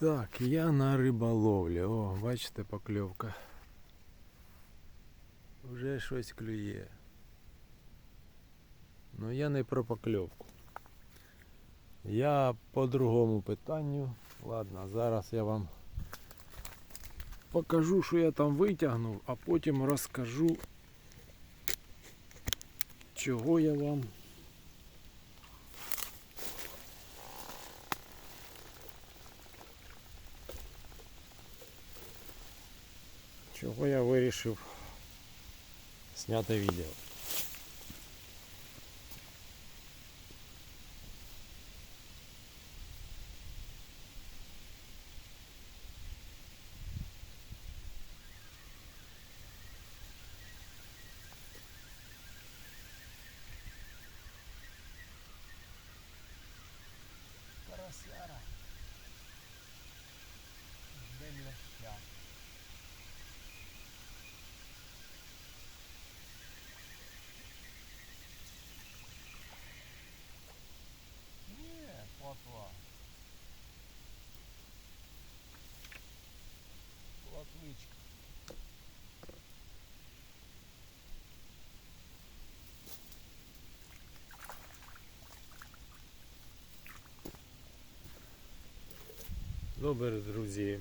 Так, я на риболовлі. О, бачите, покльовка. Вже щось клює. Ну я не про покльовку. Я по другому питанню. Ладно, зараз я вам покажу, що я там витягнув, а потім розкажу, чого я вам чого я вирішив зняти відео. Карасяра. День ляща. Плотва. Плотвичка. Добре, друзі.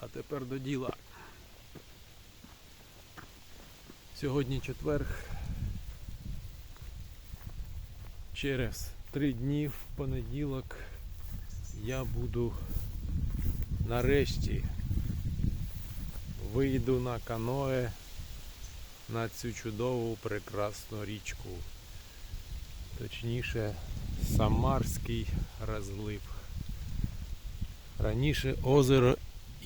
А тепер до діла. Сьогодні четверг. Через три дні в понеділок я буду нарешті вийду на каное на цю чудову прекрасну річку. Точніше, Самарський розлив. Раніше озеро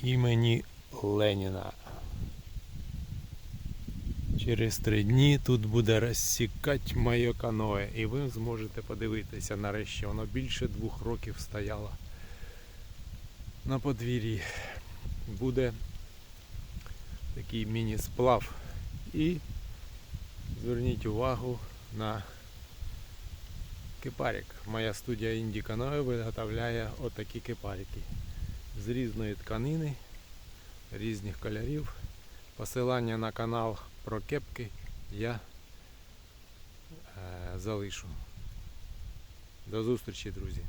імені Леніна. Через три дні тут буде розсікати моє каное, і ви зможете подивитися нарешті. Воно більше двох років стояло на подвір'ї. Буде такий міні-сплав. І зверніть увагу на кипарик. Моя студія Інді Каное виготовляє отакі кипарики з різної тканини, різних кольорів. Посилання на канал про кепки я е, залишу. До зустрічі, друзі!